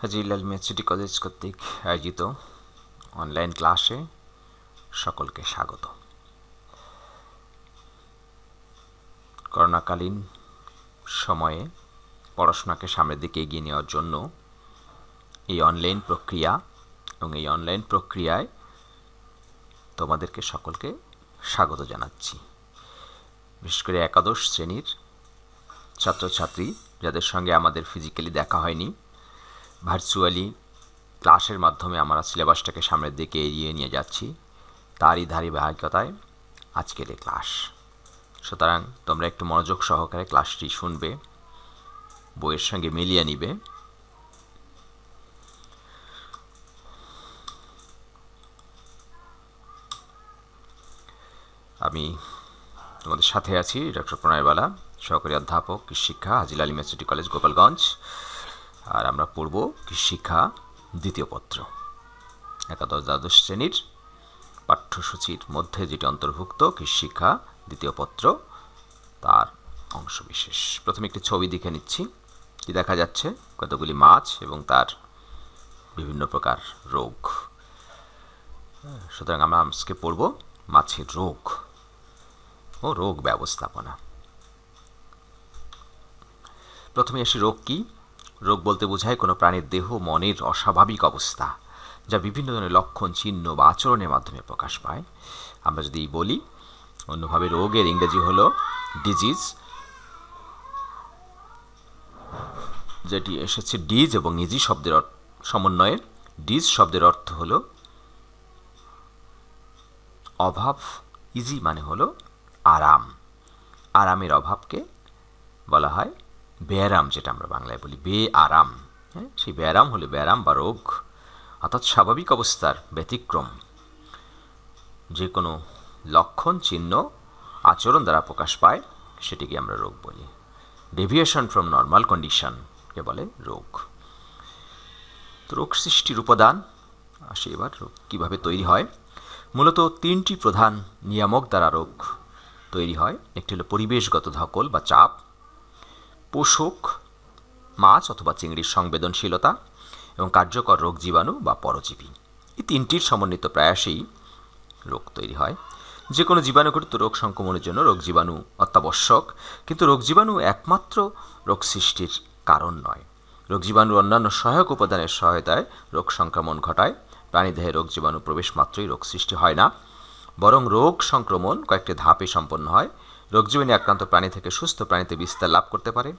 Hajilal city college কর্তৃক আয়োজিত online ক্লাসে সকলকে স্বাগত। করোনাকালীন সময়ে পড়াশোনাকে সামনের দিকে এগিয়ে নেওয়ার জন্য এই অনলাইন প্রক্রিয়া এবং এই অনলাইন প্রক্রিয়ায় তোমাদেরকে সকলকে স্বাগত জানাচ্ছি। বিশেষ করে একাদশ শ্রেণির ছাত্রছাত্রী যাদের সঙ্গে আমাদের ফিজিক্যালি দেখা হয়নি ভার্চুয়ালি ক্লাসের মাধ্যমে আমরা সিলেবাসটাকে সামনের দিকে এগিয়ে নিয়ে যাচ্ছি। তারই ধারাবাহিকতায় আজকের এই ক্লাস সুতরাং তোমরা একটু মনোযোগ সহকারে ক্লাসটি শুনবে, বইয়ের সঙ্গে মিলিয়ে নিবে। আমি তোমাদের সাথে আছি ডক্টর প্রণয়বালা, সহকারী অধ্যাপক শিক্ষা হাজিল আলী ইউনিভার্সিটি কলেজ, গোপালগঞ্জ। আর আমরা পড়ব শিক্ষা দ্বিতীয় পত্র। একাদশ দ্বাদশ শ্রেণির পাঠ্যসূচির মধ্যে যেটি অন্তর্ভুক্ত শিক্ষা দ্বিতীয় পত্র, তার অংশবিশেষ। প্রথমে একটি ছবি দেখে নিচ্ছি। কি দেখা যাচ্ছে? কতগুলি মাছ এবং তার বিভিন্ন প্রকার রোগ। সুতরাং আমরা আজকে পড়ব মাছের রোগ ও রোগ ব্যবস্থাপনা। প্রথমে আসি রোগ কি? রোগ বলতে বোঝায় কোনো প্রাণীর দেহ, মনের অস্বাভাবিক অবস্থা, যা বিভিন্ন ধরনের লক্ষণ, চিহ্ন বা আচরণের মাধ্যমে প্রকাশ পায়। আমরা যদি বলি, অন্যভাবে রোগের ইংরেজি হলো ডিজিজ যেটি এসেছে ডিজ এবং নিজি শব্দের সমন্বয়ে। ডিজ শব্দের অর্থ হলো অভাব ইজি মানে হলো আরাম। আরামের অভাবকে বলা হয় ব্যায়াম যেটা আমরা বাংলায় বলি বে আরাম হ্যাঁ সেই ব্যায়াম হলে ব্যায়াম বা রোগ, অর্থাৎ স্বাভাবিক অবস্থার ব্যতিক্রম। যে কোনো লক্ষণ, চিহ্ন, আচরণ দ্বারা প্রকাশ পায়, সেটিকে আমরা রোগ বলি। ডেভিয়েশন ফ্রম নর্মাল কন্ডিশনকে বলে? রোগ। তো রোগ সৃষ্টির উপাদান, আসে এবার, রোগ কীভাবে তৈরি হয়? মূলত তিনটি প্রধান নিয়ামক দ্বারা রোগ তৈরি হয়। একটি হলো পরিবেশগত ধকল বা চাপ পোষক, মাছ অথবা চিংড়ির সংবেদনশীলতা এবং কার্যকর রোগ জীবাণু বা পরজীবী। এই তিনটির সমন্বিত প্রয়াসেই রোগ তৈরি হয়। যে কোনো জীবাণুঘটিত রোগ সংক্রমণের জন্য রোগ জীবাণু অত্যাবশ্যক, কিন্তু রোগ জীবাণু একমাত্র রোগ সৃষ্টির কারণ নয়। রোগ জীবাণুর অন্যান্য সহায়ক উপাদানের সহায়তায় রোগ সংক্রমণ ঘটায়। প্রাণীদেহে রোগ জীবাণু প্রবেশ মাত্রই রোগ সৃষ্টি হয় না, বরং রোগ সংক্রমণ কয়েকটি ধাপে সম্পন্ন হয়। রোগ জীবাণু আক্রান্ত প্রাণী থেকে সুস্থ প্রাণীতে বিস্তার লাভ করতে পারে।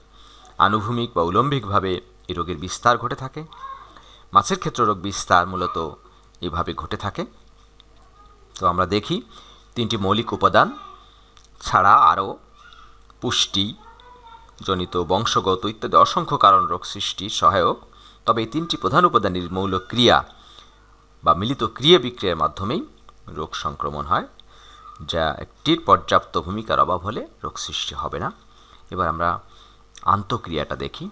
আনুভূমিক বা উলম্বিকভাবে এই রোগের বিস্তার ঘটে থাকে। মাছের ক্ষেত্রে রোগ বিস্তার মূলত এভাবে ঘটে থাকে। তো আমরা দেখি, তিনটি মৌলিক উপাদান ছাড়া আরও পুষ্টি জনিত, বংশগত ইত্যাদি অসংখ্য কারণ রোগ সৃষ্টি সহায়ক। তবে এই তিনটি প্রধান উপাদানের মৌল ক্রিয়া বা মিলিত ক্রিয়া বিক্রিয়ার মাধ্যমেই রোগ সংক্রমণ হয়। যা একটির পর্যাপ্ত ভূমিকার অভাব হলে রোগ সৃষ্টি হবে না। এবার আমরা আন্তঃক্রিয়াটা দেখি।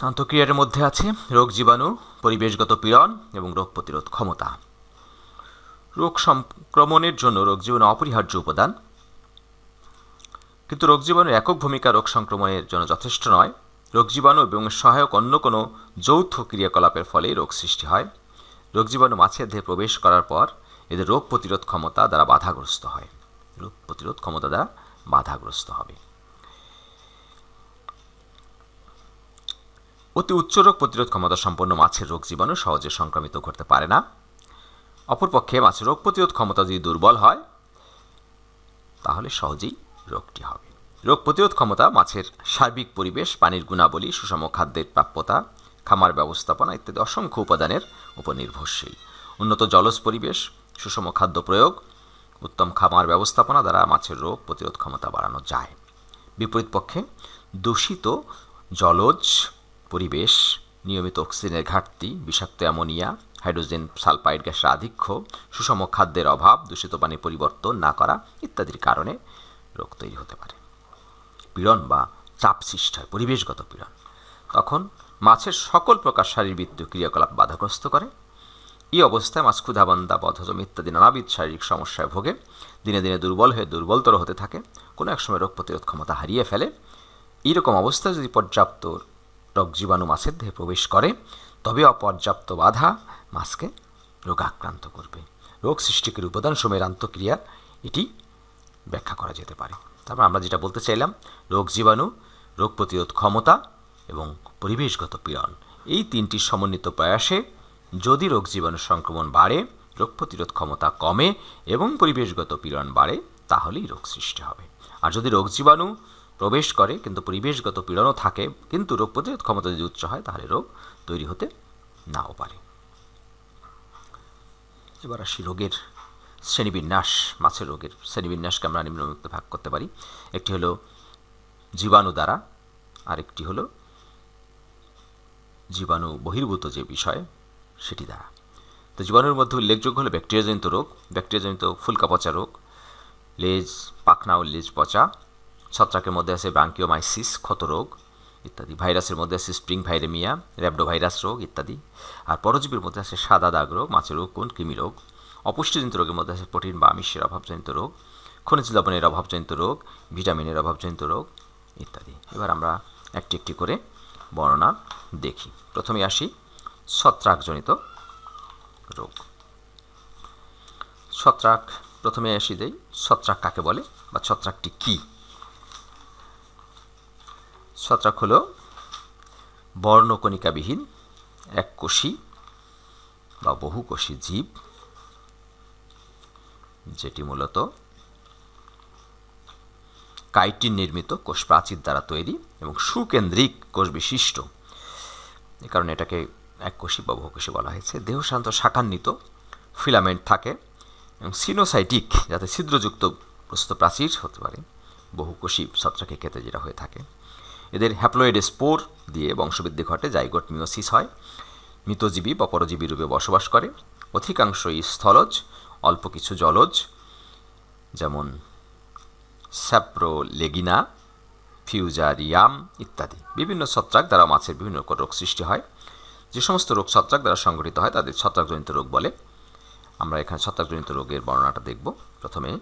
আন্তঃক্রিয়ার মধ্যে আছে রোগ জীবাণু, পরিবেশগত পীড়ন এবং রোগ প্রতিরোধ ক্ষমতা। রোগ সংক্রমণের জন্য রোগ জীবাণু অপরিহার্য উপাদান। কিন্তু রোগ জীবাণুর একক ভূমিকা রোগ সংক্রমণের জন্য যথেষ্ট নয়। রোগ জীবাণু এবং সহায়ক অন্য কোনো যৌথ ক্রিয়াকলাপের ফলে রোগ সৃষ্টি হয়। রোগ জীবাণু মাছের দেহে প্রবেশ করার পর এদের রোগ প্রতিরোধ ক্ষমতা দ্বারা বাধাগ্রস্ত হয়। রোগ প্রতিরোধ ক্ষমতা দ্বারা বাধাগ্রস্ত হবে। অতি উচ্চ রোগ প্রতিরোধ ক্ষমতা সম্পন্ন মাছের রোগ জীবাণু সহজে সংক্রমিত করতে পারে না। অপরপক্ষে মাছের রোগ প্রতিরোধ ক্ষমতা যদি দুর্বল হয়, তাহলে সহজেই রোগটি হবে। রোগ প্রতিরোধ ক্ষমতা মাছের সার্বিক পরিবেশ, পানির গুণাবলী, সুষম খাদ্যের প্রাপ্যতা, খামার ব্যবস্থাপনা ইত্যাদি অসংখ্য উপাদানের উপর নির্ভরশীল। উন্নত জলজ পরিবেশ সুষম খাদ্য প্রয়োগ, উত্তম খামার ব্যবস্থাপনা দ্বারা মাছের রোগ প্রতিরোধ ক্ষমতা বাড়ানো যায়। বিপরীত পক্ষে, দূষিত জলজ পরিবেশ, নিয়মিত অক্সিজেনের ঘাটতি, বিষাক্ত অ্যামোনিয়া, হাইড্রোজেন সালফাইড গ্যাসের আধিক্য, সুষম খাদ্যের অভাব, দূষিত পানি পরিবর্তন না করা ইত্যাদির কারণে রোগ তৈরি হতে পারে। পীড়ন বা চাপ সৃষ্টি হয়, পরিবেশগত পীড়ন। তখন মাছের সকল প্রকার শারীরবৃত্তীয় ক্রিয়াকলাপ বাধাগ্রস্ত করে। এই অবস্থায় মাছ ক্ষুধাবান্দা বধজম ইত্যাদি নানাবিধ শারীরিক সমস্যায় ভোগে। দিনে দিনে দুর্বল হয়ে দুর্বলতর হতে থাকে। কোনো এক সময় রোগ প্রতিরোধ ক্ষমতা হারিয়ে ফেলে। এইরকম অবস্থায় যদি পর্যাপ্ত রোগ জীবাণু মাছের দেহে প্রবেশ করে, তবে অপর্যাপ্ত বাধা মাছকে রোগাক্রান্ত করবে। রোগ সৃষ্টিকারী উপাদান সময়ের আন্তঃক্রিয়া এটি ব্যাখ্যা করা যেতে পারে। তারপর আমরা যেটা বলতে চাইলাম, রোগ জীবাণু, রোগ প্রতিরোধ ক্ষমতা এবং পরিবেশগত পীড়ন। এই তিনটি সমন্বিত প্রয়াসে যদি রোগ জীবাণু সংক্রমণ বাড়ে, রোগ প্রতিরোধ ক্ষমতা কমে এবং পরিবেশগত পীড়ন বাড়ে, তাহলেই রোগ সৃষ্টি হবে। আর যদি রোগ জীবাণু প্রবেশ করে কিন্তু পরিবেশগত পীড়নও থাকে, কিন্তু রোগ প্রতিরোধ ক্ষমতা যদি উচ্চ হয়, তাহলে রোগ তৈরি হতে নাও পারে। এবার আসি রোগের শ্রেণীবিন্যাস, মাছের রোগের শ্রেণীবিন্যাসকে আমরা নিম্নমুক্ত ভাগ করতে পারি। একটি হলো জীবাণু দ্বারা, আরেকটি হলো জীবাণু বহির্ভূত যে বিষয় সেটি দ্বারা। তো জীবাণুর মধ্যে উল্লেখযোগ্য হলো ব্যাকটেরিয়াজনিত রোগ, ব্যাকটেরিয়াজনিত ফুলকা পচা রোগ, লেজ, পাখনা ও লেজ পচা, ছত্রাকের মধ্যে আছে ব্রাঙ্কিওমাইসিস, ক্ষত রোগ ইত্যাদি, ভাইরাসের মধ্যে আছে স্প্রিং ভাইরেমিয়া, র্যাবডোভাইরাস রোগ ইত্যাদি, আর পরজীবীর মধ্যে আছে সাদা দাগ রোগ, মাছের রোগ, কোন কৃমি রোগ, অপুষ্টিজনিত রোগের মধ্যে আছে প্রোটিন বা আমিষের অভাবজনিত রোগ, খনিজ লবণের অভাবজনিত রোগ, ভিটামিনের অভাবজনিত রোগ ইত্যাদি। এবার আমরা একটি একটি করে বর্ণনা দেখি। প্রথমে আসি ছত্রাকজনিত রোগ। ছত্রাক প্রথমে আসি দেই, ছত্রাক কাকে বলে বা ছত্রাকটি কি? ছত্রাক হল বর্ণকণিকাবিহীন এক কোষী বা বহুকোষী জীব, যেটি মূলত কাইটিন নির্মিত কোষ প্রাচীর দ্বারা তৈরি এবং সুকেন্দ্রিক কোষ বিশিষ্ট এ কারণে এটাকে এক কোষী বা বহুকোষী বলা হয়েছে। দেহ সাধারণত শাখান্বিত, ফিলামেন্ট থাকে এবং সিনোসাইটিক, যাতে ছিদ্রযুক্ত প্রস্তুত প্রাচীর হতে পারে। বহুকোষী ছত্রাকের ক্ষেত্রে যেটা হয়ে থাকে। এদের হ্যাপ্লয়েড স্পোর দিয়ে বংশবৃদ্ধি ঘটে জাইগোট মিওসিস হয়। মৃতজীবী বা পরজীবী রূপে বসবাস করে। অধিকাংশই স্থলজ, অল্প কিছু জলজ, যেমন স্যাপ্রোলেগিনা ফিউজারিয়াম ইত্যাদি। বিভিন্ন ছত্রাক দ্বারা মাছের বিভিন্ন রোগ সৃষ্টি হয়। যে সমস্ত রোগ ছত্রাক দ্বারা সংগঠিত হয়, তাদের ছত্রাকজনিত রোগ বলে। আমরা এখানে ছত্রাকজনিত রোগের বর্ণনাটা দেখব। প্রথমে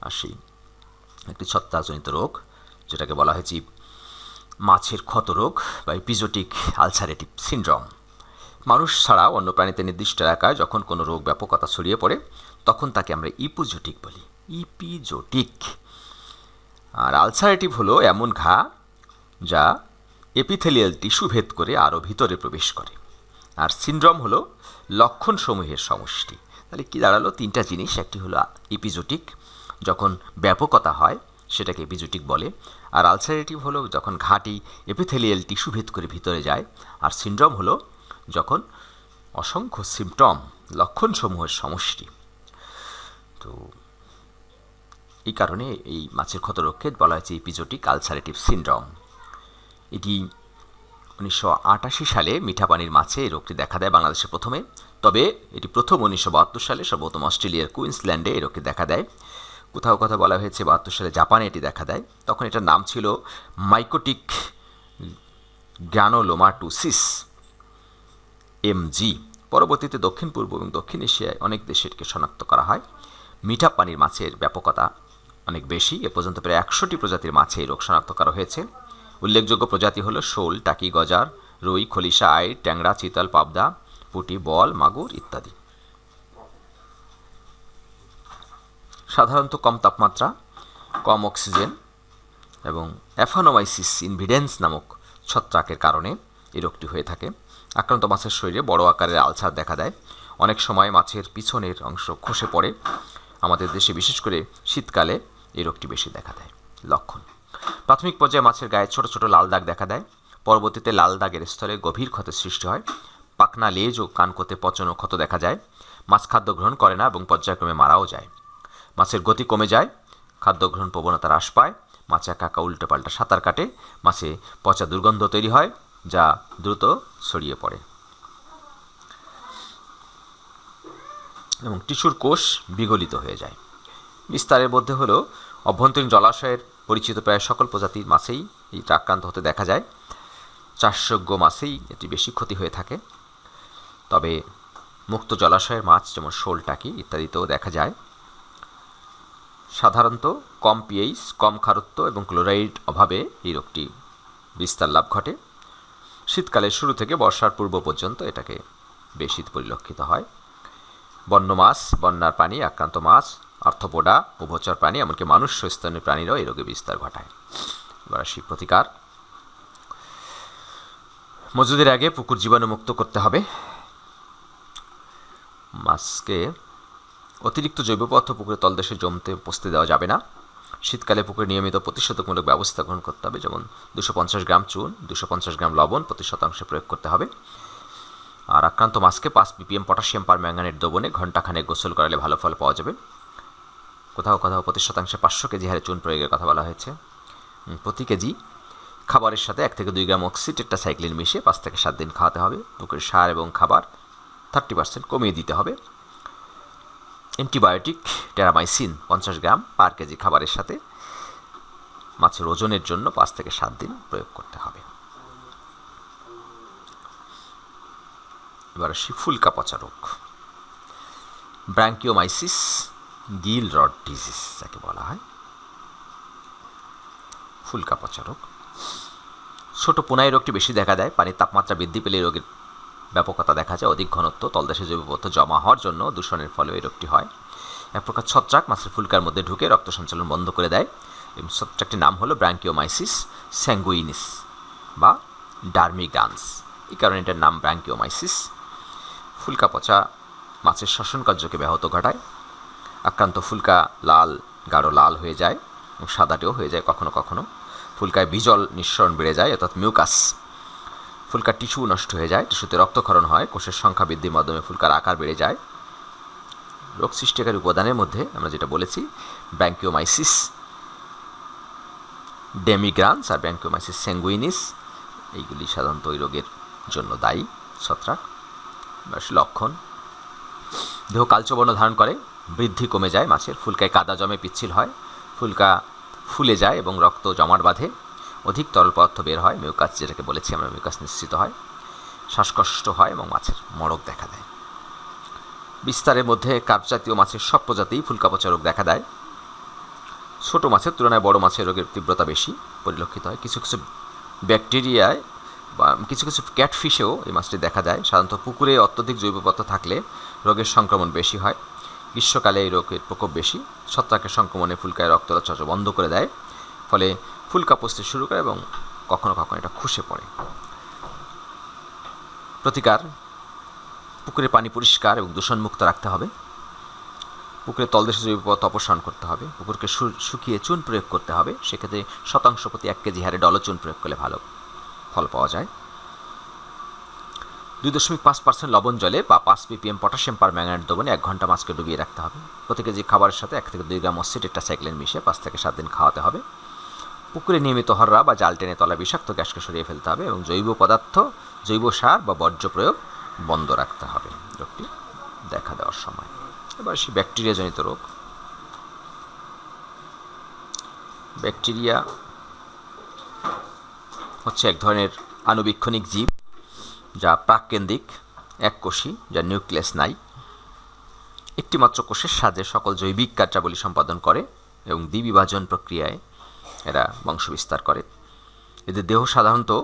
আসি। একটি ছত্রাকজনিত রোগ, যেটাকে বলা হয়েছে মাছের ক্ষত রোগ বা ইপিজোটিক আলসারেটিভ সিনড্রম মানুষ ছাড়া অন্য প্রাণীতে নির্দিষ্ট এলাকায় যখন কোনো রোগ ব্যাপকতা ছড়িয়ে পড়ে, তখন তাকে আমরা ইপোজোটিক বলি। ইপিজোটিক আর আলসারেটিভ হলো এমন ঘা যা এপিথেলিয়াল টিস্যু ভেদ করে আরও ভিতরে প্রবেশ করে। আর সিনড্রম হলো লক্ষণসমূহের সমষ্টি। তাহলে কী দাঁড়াল? তিনটা জিনিস। একটি হলো ইপিজোটিক যখন ব্যাপকতা হয়, সেটাকে এপিজোটিক বলে। আর আলসারেটিভ হলো যখন ঘাটি, এপিথেলিয়াল টিস্যু ভেদ করে ভিতরে যায়। আর সিনড্রোম হলো যখন অসংখ্য সিমটম লক্ষণসমূহের সমষ্টি। তো এই কারণে এই মাছের ক্ষতরোগকে বলা হয়েছে এপিজোটিক আলসারেটিভ সিনড্রোম এটি উনিশশো আটাশি সালে মিঠা পানির মাছে এই রোগটি দেখা দেয় বাংলাদেশে প্রথমে। তবে এটি প্রথম উনিশশো বাহাত্তর সালে, সর্বপ্রথম অস্ট্রেলিয়ার কুইন্সল্যান্ডে এই রোগটি দেখা দেয়। কোথাও কথা বলা হয়েছে বাহাত্তর সালে জাপানে এটি দেখা দেয়। তখন এটার নাম ছিল মাইকোটিক গ্যানোলোমাটুসিস এমজি পরবর্তীতে দক্ষিণ পূর্ব এবং দক্ষিণ এশিয়ায় অনেক দেশে এটিকে শনাক্ত করা হয়। মিঠা পানির মাছের ব্যাপকতা অনেক বেশি। এ পর্যন্ত প্রায় একশোটি প্রজাতির মাছে এই রোগ শনাক্ত করা হয়েছে। উল্লেখযোগ্য প্রজাতি হলো শোল, টাকি গজার, রুই, খলিশা আই ট্যাংরা, চিতল, পাবদা, পুটি, বল, মাগুর ইত্যাদি। সাধারণত কম তাপমাত্রা, কম অক্সিজেন এবং অ্যাফানোমাইসিস ইনভিডেন্স নামক ছত্রাকের কারণে এই রোগটি হয়ে থাকে। আক্রান্ত মাছের শরীরে বড় আকারের আলসার দেখা দেয়। অনেক সময় মাছের পিছনের অংশ খসে পড়ে। আমাদের দেশে বিশেষ করে শীতকালে এই রোগটি বেশি দেখা দেয়। লক্ষণ। প্রাথমিক পর্যায়ে মাছের গায়ে ছোট ছোট লাল দাগ দেখা দেয়। পরবর্তীতে লাল দাগের স্তরে গভীর ক্ষতের সৃষ্টি হয়। পাকনা লেজ ও কানকোতে পচন ও ক্ষত দেখা যায়। মাছ খাদ্য গ্রহণ করে না এবং পর্যায়ক্রমে মারাও যায়। মাছের গতি কমে যায়। খাদ্য গ্রহণ প্রবণতা হ্রাস পায়। মাছে কাকা উল্টো পাল্টা সাঁতার কাটে। মাছে পচা দুর্গন্ধ তৈরি হয়, যা দ্রুত ছড়িয়ে পড়ে। এবং টিস্যুর কোষ বিগলিত হয়ে যায়। বিস্তারের মধ্যে হলো, অভ্যন্তরীণ জলাশয়ের পরিচিত প্রায় সকল প্রজাতির মাছেই এইটা আক্রান্ত হতে দেখা যায়। চাষযোগ্য মাছেই এটি বেশি ক্ষতি হয়ে থাকে। তবে মুক্ত জলাশয়ের মাছ যেমন শোল, টাকি ইত্যাদিতেও দেখা যায়। সাধারণত কম পিএইচ, কম খারত্ব এবং ক্লোরাইড অভাবে এই রোগটি বিস্তার লাভ ঘটে। শীতকালের শুরু থেকে বর্ষার পূর্ব পর্যন্ত এটাকে বেশি পরিলক্ষিত হয়। বন্য মাছ, বন্যার পানি, আক্রান্ত মাছ অর্থপোডা, উভচর প্রাণী, এমনকি মানুষ স্তনীয় প্রাণীরাও এই রোগে বিস্তার ঘটায়। এবার আসি প্রতিকার। মজুদের আগে পুকুর জীবাণুমুক্ত করতে হবে। মাছকে অতিরিক্ত জৈব পদার্থ পুকুরে তলদেশে জমতে পচতে দেওয়া যাবে না। শীতকালে পুকুরে নিয়মিত প্রতিষেধকমূলক ব্যবস্থা গ্রহণ করতে হবে, যেমন দুশো গ্রাম চুন, দুশো গ্রাম লবণ প্রতি শতাংশে প্রয়োগ করতে হবে। আর আক্রান্ত মাছকে পাঁচ পিপিএম পটাশিয়াম পার ম্যাঙ্গানেট দ্রবণে ঘণ্টাখানেক গোসল করালে ভালো ফল পাওয়া যাবে। কোথাও কোথাও প্রতি শতাংশে পাঁচশো কেজি হারে চুন প্রয়োগের কথা বলা হয়েছে। প্রতি কেজি খাবারের সাথে এক থেকে দুই গ্রাম অক্সিটেট্টা সাইক্লিন মিশিয়ে পাঁচ থেকে সাত দিন খাওয়াতে হবে। বুকের সার এবং খাবার থার্টি পার্সেন্ট কমিয়ে দিতে হবে। অ্যান্টিবায়োটিক টেরামাইসিন পঞ্চাশ গ্রাম পার কেজি খাবারের সাথে মাছের ওজনের জন্য পাঁচ থেকে সাত দিন প্রয়োগ করতে হবে। এবার আসি ফুলকা পচা রোগ। ব্র্যাঙ্কিওমাইসিস গিল রড ডিজিজ, যাকে বলা হয়। ফুলকা পচা রোগ। ছোট পোনাই রোগটি বেশি দেখা দেয়। পানির তাপমাত্রা বৃদ্ধি পেলে রোগের ব্যাপকতা দেখা যায়। অধিক ঘনত্ব, তলদেশে জৈব জমা হওয়ার জন্য দূষণের ফলে এই রোগটি হয়। এক প্রকার ছত্রাক মাছের ফুলকার মধ্যে ঢুকে রক্ত সঞ্চালন বন্ধ করে দেয়। এবং ছত্রাকটির নাম হলো ব্র্যাঙ্কিওমাইসিস স্যাঙ্গুইনিস বা ডার্মিগান্স। এই কারণে এটার নাম ব্র্যাঙ্কিওমাইসিস। ফুলকা পচা মাছের শ্বসন কার্যকে ব্যাহত ঘটায়। আক্রান্ত ফুলকা লাল, গাঢ় লাল হয়ে যায় এবং সাদাটেও হয়ে যায় কখনো কখনো। ফুলকায় বিজল নিঃসরণ বেড়ে যায়, অর্থাৎ মিউকাস। ফুলকার টিস্যু নষ্ট হয়ে যায়, টিস্যুতে রক্তক্ষরণ হয়, কোষের সংখ্যা বৃদ্ধির মাধ্যমে ফুলকার আকার বেড়ে যায়। রোগ সৃষ্টিকারী উপাদানের মধ্যে আমরা যেটা বলেছি ব্যাঙ্কিওমাইসিস ডেমিগ্রান্স আর ব্যাঙ্কিওমাইসিস স্যাঙ্গুইনিস এইগুলি সাধারণত ওই রোগের জন্য দায়ী, ছত্রাক লক্ষণ। দেহ কালচবর্ণ ধারণ করে বৃদ্ধি কমে যায় মাছের। ফুলকায় কাদা জমে, পিচ্ছিল হয়। ফুলকা ফুলে যায় এবং রক্ত জমাট বাঁধে। অধিক তরল পদার্থ বের হয়। মিউকাস, যেটাকে বলেছি আমরা, মিউকাস নিশ্চিত হয়। শ্বাসকষ্ট হয় এবং মাছের মড়ক দেখা দেয়। বিস্তারের মধ্যে কার্প জাতীয় মাছের সব প্রজাতিই ফুলকা পচা রোগ দেখা দেয়। ছোট মাছের তুলনায় বড় মাছের রোগের তীব্রতা বেশি, পরিলক্ষিত হয়। কিছু কিছু ব্যাকটেরিয়ায় বা কিছু কিছু ক্যাটফিশেও এই মাছটি দেখা যায়। সাধারণত পুকুরে অত্যধিক জৈব পদার্থ থাকলে রোগের সংক্রমণ বেশি হয়। গ্রীষ্মকালে এই রোগের প্রকোপ বেশি, ছত্রাকের সংক্রমণে ফুলকায় রক্তচলাচল বন্ধ করে দেয়, ফলে ফুলকা পচতে শুরু করে এবং কখনো কখনো এটা খুশে পড়ে। প্রতিকার, পুকুরে পানি পরিষ্কার এবং দূষণমুক্ত রাখতে হবে। পুকুরে তলদেশে জৈব পদার্থ অপসারণ করতে হবে, পুকুরকে শুকিয়ে চুন প্রয়োগ করতে হবে, সেক্ষেত্রে শতাংশ প্রতি এক কেজি হারে ডল চুন প্রয়োগ করলে ভালো ফল পাওয়া যায়। দুই দশমিক পাঁচ পার্সেন্ট লবণ জলে বা পাঁচ পিপিএম পটাশিয়াম পার ম্যাঙ্গানেট দ্রবণে এক ঘণ্টা মাছকে ডুবিয়ে রাখতে হবে। প্রতি কেজি খাবারের সাথে এক থেকে দুই গ্রাম অসিটেট্টা সাইক্লিন মিশিয়ে পাঁচ থেকে সাত দিন খাওয়াতে হবে। পুকুরে নিয়মিত হররা বা জাল টেনে তলা বিষাক্ত গ্যাসকে সরিয়ে ফেলতে হবে এবং জৈব পদার্থ, জৈব সার বা বর্জ্য প্রয়োগ বন্ধ রাখতে হবে। রোগটি দেখা দেওয়ার সময়। এবার সে ব্যাকটেরিয়াজনিত রোগ। ব্যাকটেরিয়া হচ্ছে এক ধরনের আণুবীক্ষণিক জীব। যা প্রাককেন্দ্রিক এককোষী যা নিউক্লিয়াস নাই। একটিমাত্র কোষের সাহায্যে সকল জৈবিক কার্যাবলী সম্পাদন করে এবং দ্বিবিভাজন প্রক্রিয়ায় এরা বংশবিস্তার করে। এদের দেহ সাধারণত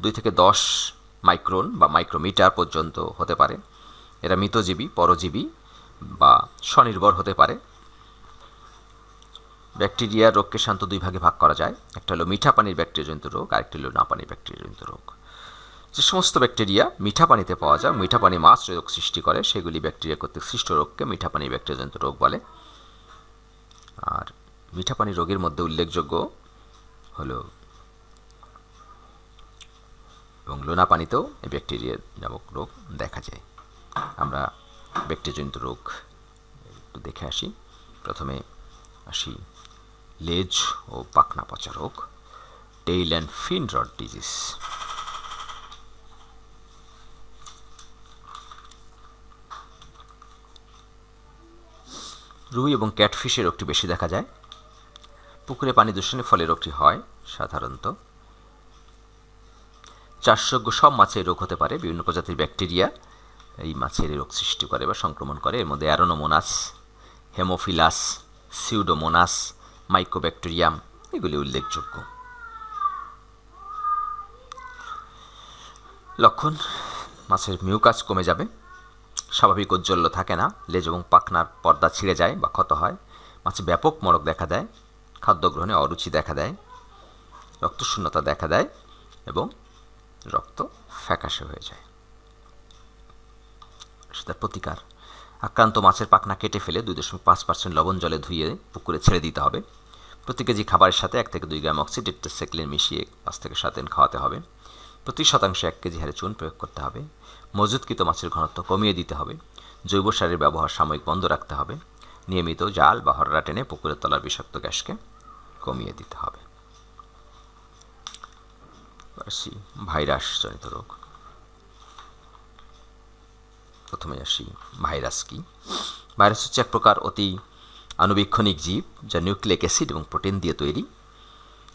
দুই থেকে দশ মাইক্রন বা মাইক্রোমিটার পর্যন্ত হতে পারে। এরা মৃতজীবী, পরজীবী বা স্বনির্ভর হতে পারে। ব্যাকটেরিয়া রোগকে শান্ত দুই ভাগে ভাগ করা যায়। একটা হলো মিঠা পানির ব্যাকটেরিয়াজনিত রোগ, আরেকটি হলো না পানির ব্যাকটেরিয়াজনিত রোগ। যে সমস্ত ব্যাকটেরিয়া মিঠা পানিতে পাওয়া যায়, মিঠা পানি মাছ রোগ সৃষ্টি করে, সেগুলি ব্যাকটেরিয়া কর্তৃক সৃষ্ট রোগকে মিঠা পানি ব্যাকটেরিয়াজনিত রোগ বলে। আর মিঠা পানি রোগের মধ্যে উল্লেখযোগ্য হলো এবং লোনা পানিতেও এই ব্যাকটেরিয়া নামক রোগ দেখা যায়। আমরা ব্যাকটেরিয়াজনিত রোগ একটু দেখে আসি। প্রথমে আসি লেজ ও পাখনা পচা রোগ, tail and fin rot disease. রুই এবং ক্যাটফিশে রোগটি বেশি দেখা যায়। পুকুরে পানি দূষণের ফলে রোগটি হয় সাধারণত। চাষযোগ্য সব মাছে এই রোগ হতে পারে। বিভিন্ন প্রজাতির ব্যাকটেরিয়া এই মাছের রোগ সৃষ্টি করে বা সংক্রমণ করে। এর মধ্যে অ্যারোনোমোনাস, হেমোফিলাস, সিউডোমোনাস, মাইক্রোব্যাকটেরিয়াম এগুলি উল্লেখযোগ্য। লক্ষণ, মাছের মিউকাস কমে যাবে। স্বাভাবিক ঔজ্জ্বল্য থাকে না। লেজ এবং পাখনার পর্দা ছিঁড়ে যায় বা ক্ষত হয়। মাছে ব্যাপক মরক দেখা দেয়। খাদ্য গ্রহণে অরুচি দেখা দেয়। রক্তশূন্যতা দেখা দেয় এবং রক্ত ফ্যাকাশে হয়ে যায়। সেটার প্রতিকার, আক্রান্ত মাছের পাখনা কেটে ফেলে দুই দশমিক পাঁচ পার্সেন্ট লবণ জলে ধুয়ে পুকুরে ছেড়ে দিতে হবে। প্রতি কেজি খাবারের সাথে এক থেকে দুই গ্রাম অক্সিডেট্রাসাইক্লিন মিশিয়ে পাঁচ থেকে সাত দিন খাওয়াতে হবে। প্রতি শতাংশে এক কেজি হারে চুন প্রয়োগ করতে হবে। মজুদকৃত মাছের ঘনত্ব কমিয়ে দিতে হবে। জৈব সারের ব্যবহার সাময়িক বন্ধ রাখতে হবে। নিয়মিত জাল বা হররা টেনে পুকুরের তলার বিষাক্ত গ্যাসকে কমিয়ে দিতে হবে। আসি ভাইরাস জনিত রোগ। প্রথমে আসি, ভাইরাস কি? ভাইরাস হচ্ছে এক প্রকার অতি আণুবীক্ষণিক জীব যা নিউক্লিক অ্যাসিড এবং প্রোটিন দিয়ে তৈরি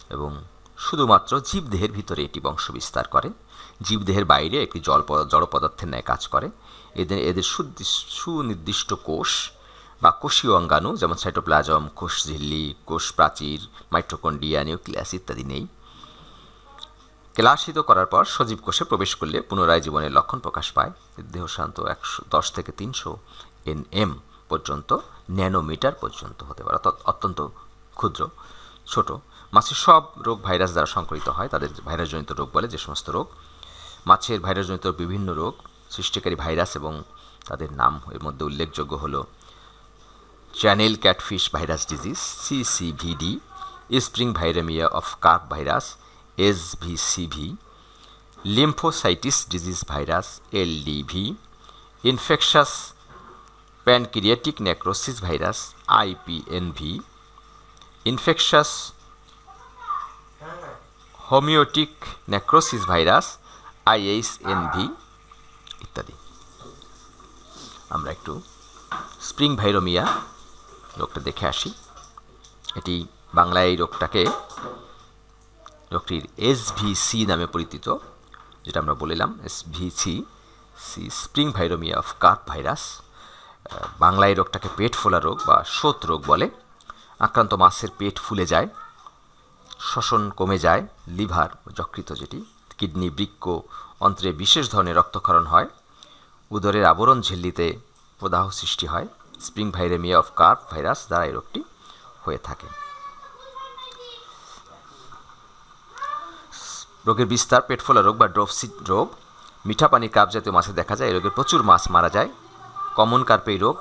এবং শুধুমাত্র জীবদেহের ভিতরে এটি বংশ বিস্তার করে, জীবদেহের বাইরে একটি জল জড় পদার্থের ন্যায় কাজ করে। এদের এদের সুনির্দিষ্ট কোষ বা কোষীয় অঙ্গাণু, যেমন সাইটোপ্লাজম কোষ ঝিল্লি, কোষ প্রাচীর মাইট্রোকন্ডিয়া নিউক্লিয়াস ইত্যাদি নেই। ক্লাসিত করার পর সজীব কোষে প্রবেশ করলে পুনরায় জীবনের লক্ষণ প্রকাশ পায়। দেহ শান্ত একশো দশ থেকে তিনশো এন এম পর্যন্ত, ন্যানোমিটার পর্যন্ত হতে পারে। অত্যন্ত ক্ষুদ্র। ছোট। মাছের সব রোগ ভাইরাস দ্বারা সংক্রমিত হয়, তাদের ভাইরাসজনিত রোগ বলে যে সমস্ত রোগ। মাছের ভাইরাসজনিত বিভিন্ন রোগ সৃষ্টিকারী ভাইরাস এবং তাদের নাম এর মধ্যে উল্লেখযোগ্য হল channel catfish virus disease CCVD spring viraemia of carp virus SVCV lymphocystis disease virus LDV infectious pancreatic necrosis virus IPNV infectious haematopoietic necrosis virus IHNV ইত্যাদি। আমরা একটু স্প্রিং ভাইরোমিয়া রোগটা দেখে আসি। এটি বাংলায় এই রোগটাকে রোগটির এসভিসি নামে পরিচিত, যেটা আমরা বলিলাম SVC C spring viraemia of carp virus. বাংলায় রোগটাকে পেট ফোলা রোগ বা শোথ রোগ বলে। আক্রান্ত মাছের পেট ফুলে যায়, শ্বসন কমে যায়, লিভার যকৃত যেটি, কিডনি, বৃক্ক, অন্ত্রে বিশেষ ধরনের রক্তক্ষরণ হয়, উদরের আবরণ ঝিল্লিতে প্রদাহ সৃষ্টি হয়, spring viraemia of carp virus দ্বারা এই রোগটি হয়ে থাকে। রোগের বিস্তার, পেট ফোলা রোগ বা ড্রপসি রোগ, মিঠা পানির কাপ জাতীয় মাছে দেখা যায়, এই রোগের প্রচুর মাছ মারা যায়, কমন কার্পে এই রোগ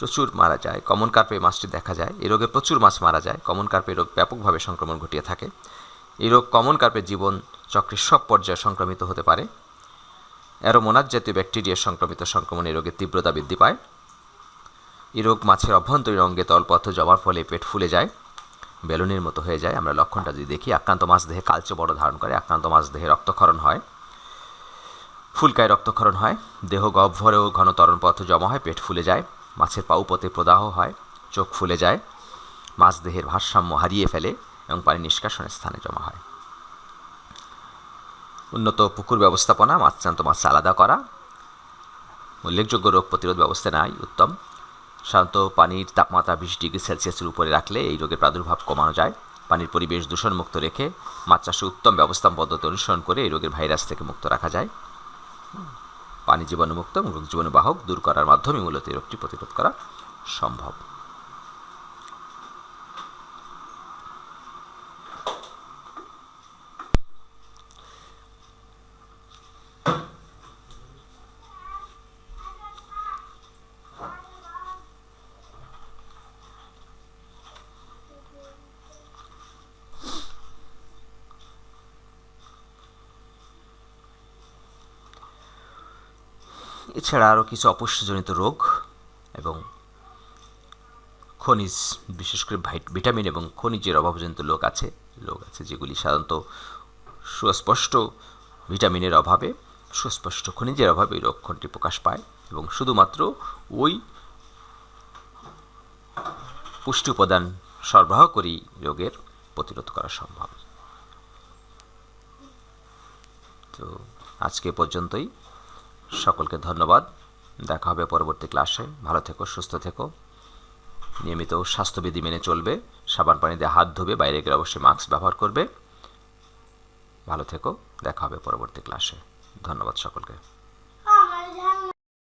প্রচুর মারা যায়। কমন কার্পে মাছটি দেখা যায়। এই রোগে প্রচুর মাছ মারা যায়। কমন কার্পে রোগ ব্যাপকভাবে সংক্রমণ ঘটিয়ে থাকে। এই রোগ কমন কার্পের জীবন চক্রের সব পর্যায়ে সংক্রমিত হতে পারে। অ্যারোমোনাস জাতীয় ব্যাকটেরিয়া সংক্রমিত সংক্রমণ এই রোগের তীব্রতা বৃদ্ধি পায়। এই রোগ মাছের অভ্যন্তরীণ অঙ্গে তলপথ জমার ফলে পেট ফুলে যায়, বেলুনের মতো হয়ে যায়। আমরা লক্ষণটা যদি দেখি, আক্রান্ত মাছ দেহে কালচে বড় ধারণ করে, আক্রান্ত মাছ দেহে রক্তক্ষরণ হয়। ফুলকায় রক্তক্ষরণ হয়। দেহ গহ্বরেও ঘন তরণ পথ জমা হয়, পেট ফুলে যায়। মাছের পাউপথে প্রদাহ হয়, চোখ ফুলে যায়, মাছ দেহের ভারসাম্য হারিয়ে ফেলে এবং পানি নিষ্কাশনের স্থানে জমা হয়। উন্নত পুকুর ব্যবস্থাপনা মাছচান্ত মাছ আলাদা করা। উল্লেখযোগ্য রোগ প্রতিরোধ ব্যবস্থা নাই, উত্তম। সাধারণত পানির তাপমাত্রা বিশ ডিগ্রি সেলসিয়াসের উপরে রাখলে এই রোগের প্রাদুর্ভাব কমানো যায়। পানির পরিবেশ দূষণমুক্ত রেখে মাছ চাষে উত্তম ব্যবস্থা পদ্ধতি অনুসরণ করে এই রোগের ভাইরাস থেকে মুক্ত রাখা যায়। পানি জীবাণুমুক্ত এবং রোগ জীবাণু বাহক দূর করার মাধ্যমে মূলত এই রোগটি প্রতিরোধ করা সম্ভব। এছাড়া আরও কিছু অপুষ্টিজনিত রোগ এবং খনিজ, বিশেষ করে ভিটামিন এবং খনিজের অভাবজনিত লোক আছে লোক আছে যেগুলি সাধারণত সুস্পষ্ট ভিটামিনের অভাবে, সুস্পষ্ট খনিজের অভাবে এই লক্ষণটি প্রকাশ পায় এবং শুধুমাত্র ওই পুষ্টি উপাদান সরবরাহ করেই রোগের প্রতিরোধ করা সম্ভব। তো আজকে পর্যন্তই। সকলকে ধন্যবাদ। দেখা হবে পরবর্তী ক্লাসে। ভালো থেকো, সুস্থ থেকো। নিয়মিত স্বাস্থ্যবিধি মেনে চলবে। সাবান পানি দিয়ে হাত ধোবে, বাইরে গেলে অবশ্যই মাস্ক ব্যবহার করবে। ভালো থেকো, দেখা হবে পরবর্তী ক্লাসে। ধন্যবাদ সকলকে।